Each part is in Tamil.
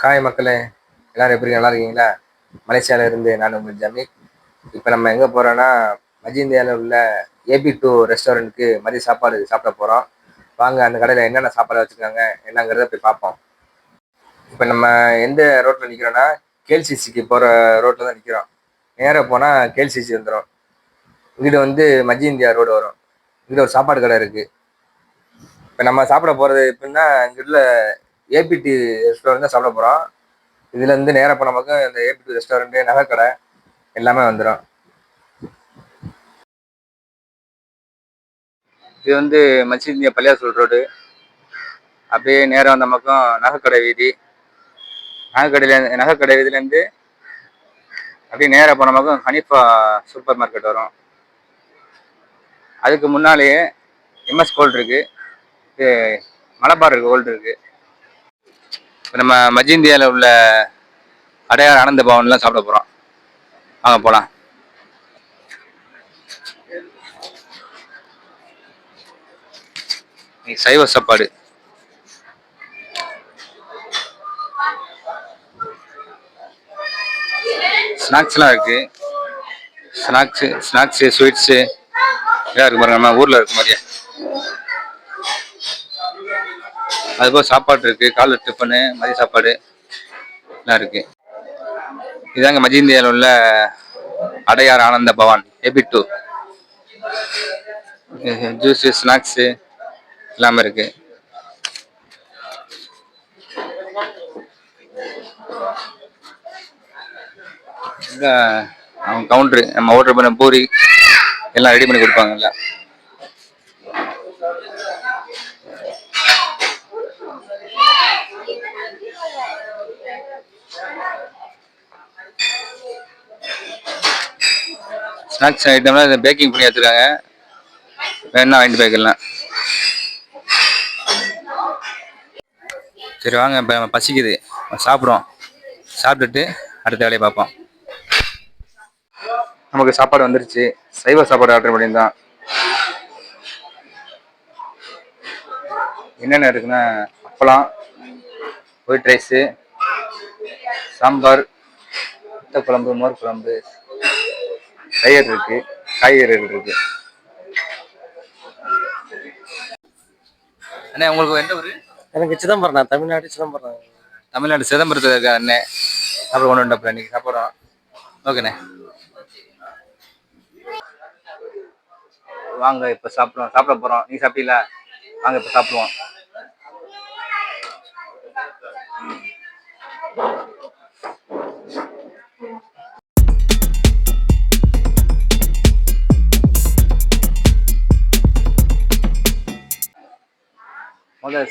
ஹாய் மக்களே எல்லோரும் எப்படி நல்லா இருக்கீங்களா? மலேசியாவில் இருந்து நான் உங்கள் ஜமீர் இப்போ நம்ம எங்கே போகிறோன்னா மஜிந்தியாவில் உள்ள ஏபி டூ ரெஸ்டாரண்ட்டுக்கு மதிய சாப்பாடு சாப்பிட போகிறோம் வாங்க அந்த கடையில் என்னென்ன சாப்பாடு வச்சுருக்காங்க என்னங்கிறத போய் பார்ப்போம். இப்போ நம்ம எந்த ரோட்டில் நிற்கிறோன்னா கேல்சிசிக்கு போகிற ரோட்டில் தான் நிற்கிறோம் நேராக போனால் கேல்சிசி வந்துடும் இங்கிட்ட வந்து மஜி இந்தியா ரோடு வரும். இங்கிட்ட ஒரு சாப்பாடு கடை இருக்குது இப்போ நம்ம சாப்பிட போகிறது எப்படின்னா இங்கிட்ட ஏபிடி ரெஸ்டாரண்ட் தான் சாப்பிட போகிறோம் இதுலேருந்து நேராக போன பக்கம் இந்த ஏபிடி ரெஸ்டாரண்ட்டு நகைக்கடை எல்லாமே வந்துடும் இது வந்து மச்சி இந்தியா பள்ளியாசூர் ரோடு. அப்படியே நேராக வந்த பக்கம் நகைக்கடை வீதி. நகைக்கடையில நகைக்கடை வீதியிலேருந்து அப்படியே நேராக போன பக்கம் ஹனிஃபா சூப்பர் மார்க்கெட் வரும். அதுக்கு முன்னாலேயே எம்எஸ் கோல்டு இருக்குது மலபார் கோல்டு இருக்குது இப்போ நம்ம மஜிந்தியாவில் உள்ள அடையார் ஆனந்த பவன்லாம் சாப்பிட போகிறோம் வாங்க போகலாம் சைவ சாப்பாடு. ஸ்நாக்ஸ்லாம் இருக்கு. ஸ்நாக்ஸு ஸ்நாக்ஸு ஸ்வீட்ஸு இதாக இருக்கு பாருங்க நம்ம ஊரில் இருக்க மாதிரியே. அதுபோல் சாப்பாடு இருக்கு. காலை டிஃபனு மதிய சாப்பாடு எல்லாம் இருக்கு. இதாங்க மஜிந்தியாவில் உள்ள அடையார் ஆனந்த பவான் ஏபி டூ ஜூஸு ஸ்நாக்ஸு எல்லாமே இருக்கு. அவங்க கவுண்டரு நம்ம ஆர்டர் பண்ண பூரி எல்லாம் ரெடி பண்ணி கொடுப்பாங்கல்ல ஸ்நாக்ஸ் ஐட்டம்லாம் இதை பேக்கிங் பண்ணி எடுத்துருக்காங்க. வேணா வாங்கிட்டு போய்க்கலாம். சரி வாங்க இப்போ நம்ம பசிக்குது. சாப்பிடுவோம் சாப்பிட்டுட்டு அடுத்த வேலையை பார்ப்போம். நமக்கு சாப்பாடு வந்துருச்சு. சைவ சாப்பாடு ஆர்டர் பண்ணியிருந்தோம் என்னென்ன இருக்குன்னா அப்பளம் ஒயிட் ரைஸு சாம்பார் முட்டை குழம்பு மோர் குழம்பு. தயிர் இருக்கு காய்கறிகள் இருக்கு. அண்ணே உங்களுக்கு எந்த ஊர்? எனக்கு சிதம்பரம் நான் தமிழ்நாடு சிதம்பரம். தமிழ்நாடு சிதம்பரத்தில் இருக்க அண்ணே. சாப்பிட கொண்டு வந்தப்ப இன்னைக்கு சாப்பிட்றோம் ஓகேண்ணே. வாங்க இப்போ சாப்பிடுவோம். சாப்பிட போகிறோம் நீ சாப்பிட்டீங்களா? வாங்க இப்போ சாப்பிடுவோம்.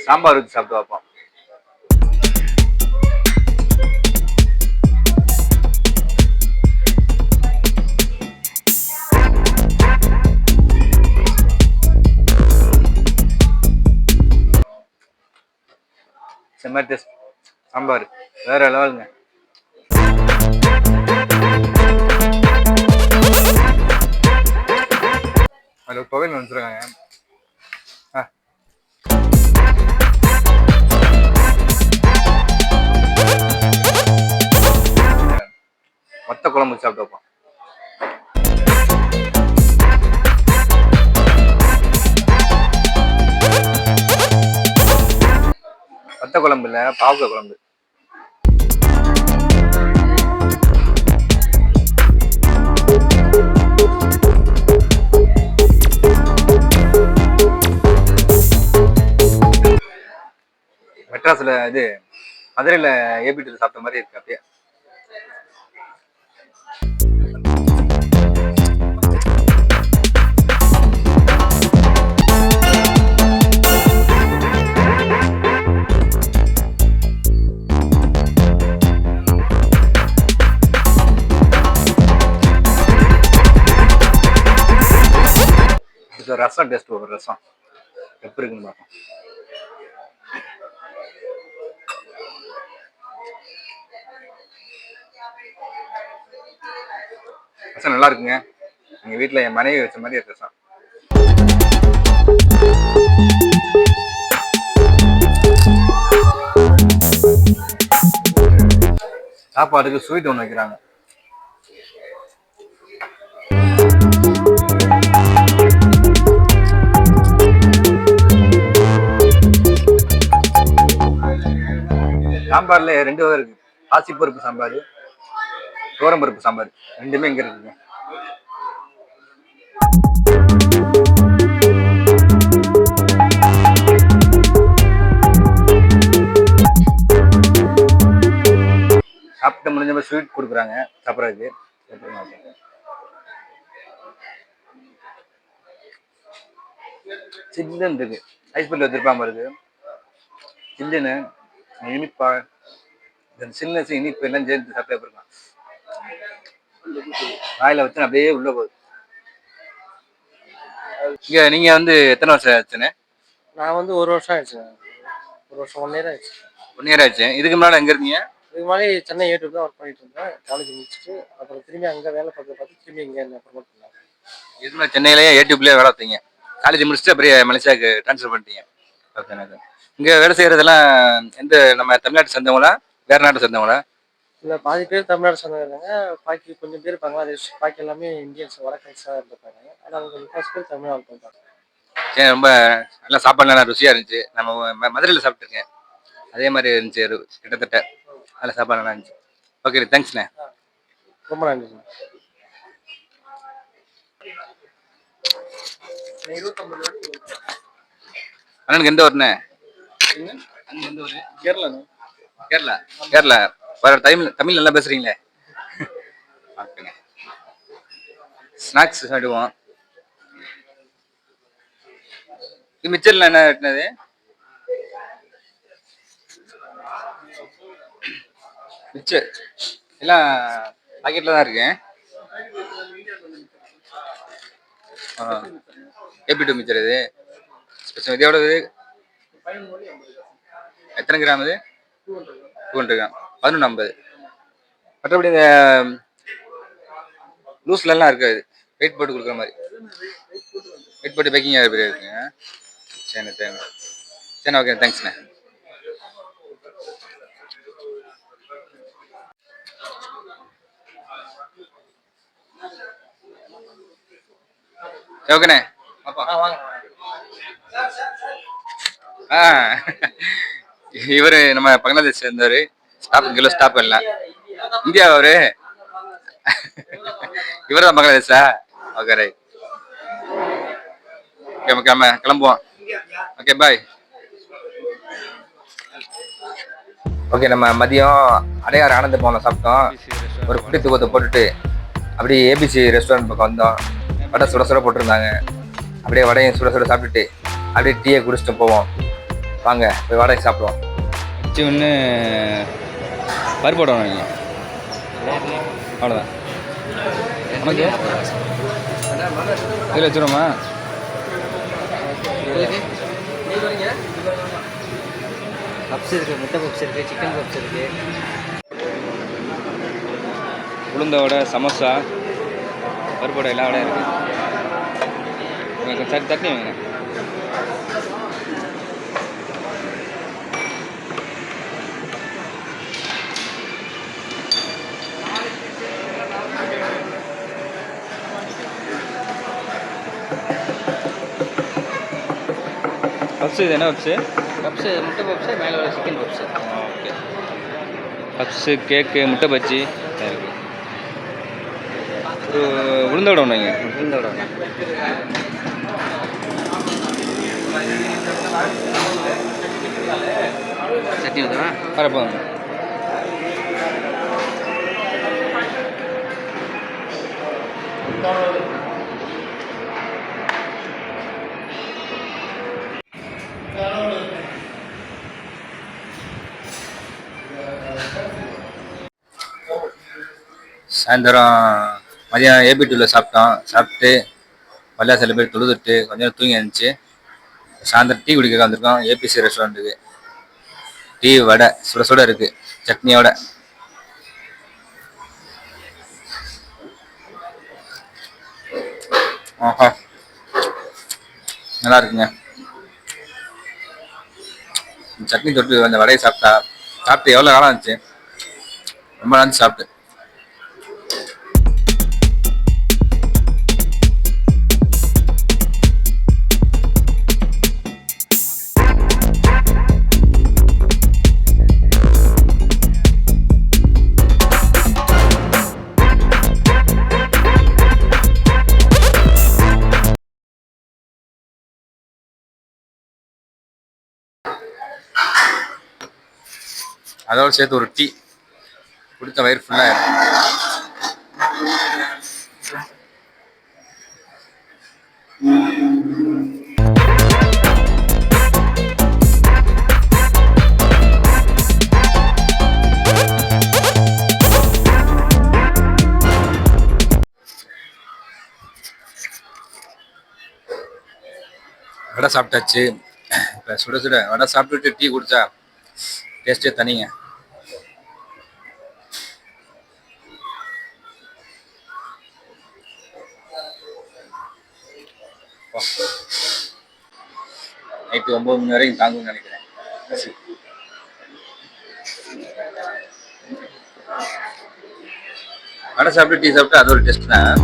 சாம்பார் ஊற்றி சாப்பிட்டு பார்ப்போம். செம்ம டேஸ்ட் சாம்பார் வேற லெவலுங்க. அதில் துவையல் வந்துருக்காங்க மொத்த சாப்பிட்டு வைப்போம் வத்த குழம்பு இல்ல பாவக்காய் குழம்பு. மெட்ராஸ்ல இது மதுரையில ஏபிடியில் சாப்பிட்ட மாதிரி இருக்கு அப்படியே. ரசம் டேஸ்ட் ஒரு ரசம் எப்படி இருக்குன்னு பார்ப்போம். ரசம் நல்லா இருக்குங்க. எங்க வீட்டில் என் மனைவி வச்ச மாதிரி ரசம் சாப்பாடுக்கு ஸ்வீட் ஒன்று வைக்கிறாங்க. சாம்பார்ல ரெண்டு வகை இருக்கு. பாசிப்பருப்பு சாம்பார் பருப்பு சாம்பார். ரெண்டுமே இங்க இருக்குங்க. சாப்பிட்டு முடிஞ்ச மாதிரி ஸ்வீட் கொடுக்குறாங்க. சாப்பிட்றதுக்கு. சில்லுன்னு இருக்கு. ஐஸ் பல்லு வச்சிருப்பாங்க இருக்கு சில்லுன்னு. இனிப்பா. இந்த சில்னஸ் இனிப்பு எல்லாம் சேர்ந்து சாப்பிட்டே இருக்கான் வாயில வச்சு அப்படியே உள்ள போகுது. இங்க நீங்க வந்து எத்தனை வருஷம் ஆச்சுன்னு நான் வந்து ஒரு வருஷம் ஆயிடுச்சு. ஒரு வருஷம் ஒன் இயர் ஆயிடுச்சு. ஒன் இயர் ஆச்சு இதுக்கு முன்னாடி எங்க இருந்தீங்க? இதுக்கு முன்னாடி சென்னை யூடியூப் தான் ஒர்க் பண்ணிட்டு இருந்தேன். காலேஜ் முடிச்சுட்டு அப்புறம் திரும்பி அங்கே வேலை பார்த்து பார்த்து திரும்பி இங்கே என்ன ப்ரொமோட் பண்ணாங்க இதுக்கு முன்னாடி சென்னையிலேயே யூடியூப்லயே வேலை பார்த்தீங்க. காலேஜ் முடிச்சுட்டு அப்படியே மலேசியாவுக்கு ட்ரான்ஸ்ஃபர் பண்ணிட்டீங்க. ஓகே இங்க வேலை செய்யறதெல்லாம் எந்த நம்ம தமிழ்நாட்டு சேர்ந்தவங்களா? வேற நாட்டு சேர்ந்தவங்களா? இல்லை பாதி பேர் தமிழ்நாடு இருக்காங்க பாக்கி கொஞ்சம் பேர் பங்களாதேஷ் பாக்கி எல்லாமே இந்தியன்ஸ் வடக்கன்ஸாக இருந்திருப்பாங்க ஆனால் அவங்க முக்காசு பேர் தமிழ்நாடு சரி ரொம்ப நல்லா சாப்பாடுலாம் ருசியா இருந்துச்சு. நம்ம ம- மதுரையில சாப்பிட்டுருக்கேன். அதே மாதிரி இருந்துச்சு கிட்டத்தட்ட நல்ல சாப்பாடு நல்லா இருந்துச்சு. ஓகே தேங்க்ஸ்ண்ணே ரொம்ப நன்றி அண்ணனுக்கு எந்த ஊர்ண்ணே? கேரளா? கேரளா. கேரளா வர தமிழ் தமிழ் நல்லா பேசுறீங்களே. ஸ்நாக்ஸ் சாப்பிடுவோம் இது மிச்சர்ல என்ன வெட்டினது மிச்சர். எல்லாம் பாக்கெட்ல தான் இருக்கு ஏபி டூ மிச்சர் இது? ஸ்பெஷல் இது எவ்வளவு எத்தனை கிராம் இது? Two hundred gram. பதினொன்று ஐம்பது. மற்றபடி இந்த லூஸ்லலாம் இருக்காது வெயிட் போட்டு கொடுக்குற மாதிரி. வெயிட் போட்டு பேக்கிங் எப்படி இருக்குங்க. சரிண்ணே சரிண்ணே சரிண்ணே ஓகே தேங்க்ஸ்ண்ணே ஓகேண்ணே வாங்க. இவரு நம்ம பங்களாதேஷ் சேர்ந்தவர் ஸ்டாப் இங்கே ஸ்டாப் இல்லை. இந்தியா அவரு இவர் தான் பங்களாதேஷா? ஓகே ரைட் ஓகே கிளம்புவோம். ஓகே பாய் ஓகே நம்ம மதியம் அடையாறு ஆனந்த பவனில் சாப்பிட்டோம். ஒரு குட்டி தூக்கத்தை போட்டுட்டு அப்படியே ஏபிசி ரெஸ்டாரண்ட் பக்கம் வந்தோம். வடை சுட சுட போட்டிருந்தாங்க. அப்படியே வடையும் சுட சுட சாப்பிட்டுட்டு அப்படியே டீயை குடிச்சிட்டு போவோம். வாங்க போய் வடையை சாப்பிடுவோம். வச்சு ஒன்று பருப்பு போட வேணும் அவ்வளோதான் உனக்கு இதில் வச்சுருமா பப்ஸ் இருக்கு முட்டை பப்ஸ் இருக்கு சிக்கன் பப்ஸ் இருக்கு. உளுந்த வடை சமோசா பருப்பு வடை எல்லா வடையும் இருக்குது சரி தட்டி வைங்க பப்ஸ் இது என்ன பப்ஸு பப்ஸ் முட்டை பப்ஸ் மேலே ஒரு chicken puffs okay puffs cake முட்டை பஜ்ஜி ஒரு உளுந்த வடை ஒன்று வைங்க உளுந்தோட சட்னி ஊற்றுவா வரப்போ சாயந்தரம் மதியம் ஏபி டூவில் சாப்பிட்டோம். சாப்பிட்டு பள்ளியா சில பேர் தொழுதுட்டு கொஞ்ச நேரம் தூங்கி இருந்துச்சு சாயந்தரம் டீ குடிக்க வந்திருக்கோம். ஏபிசி ரெஸ்டாரண்ட்டுக்கு டீ வடை சுட சுட இருக்கு. சட்னியோட ஆஹா. நல்லா இருக்குங்க. சட்னி தொட்டு அந்த வடையை சாப்பிட்டா சாப்பிட்டு எவ்வளோ காலம் ஆச்சு? ரொம்ப நாள் சாப்பிட்டு. அதோட சேர்த்து ஒரு டீ குடித்த வயிறு ஃபுல்லாக வடை சாப்பிட்டாச்சு. இப்போ சுட சுட வடை சாப்பிட்டுட்டு டீ குடித்தா டேஸ்ட்டே தனிங்க. ஒன்பது ஒம்பது மணி வரைக்கும் தாங்கும்னு நினைக்கிறேன். வடை சாப்பிட்டு டீ சாப்பிட்டு அது ஒரு டெஸ்ட் தான்.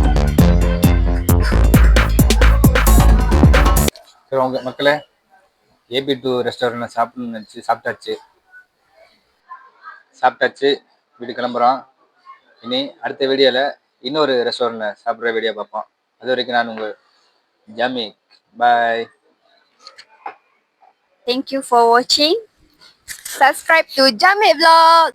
சரி உங்க மக்களே ஏபி டூ ரெஸ்டாரண்ட்ல சாப்பிடணும்னு நினச்சி சாப்பிட்டாச்சு. சாப்பிட்டாச்சு. வீடு கிளம்புறோம். இனி அடுத்த வீடியோவில் இன்னொரு ரெஸ்டாரண்ட்டில் சாப்பிட்ற வீடியோ பார்ப்போம். அது வரைக்கும் நான் உங்கள் ஜாமி பாய் Thank you for watching. Subscribe to Jamie Vlog.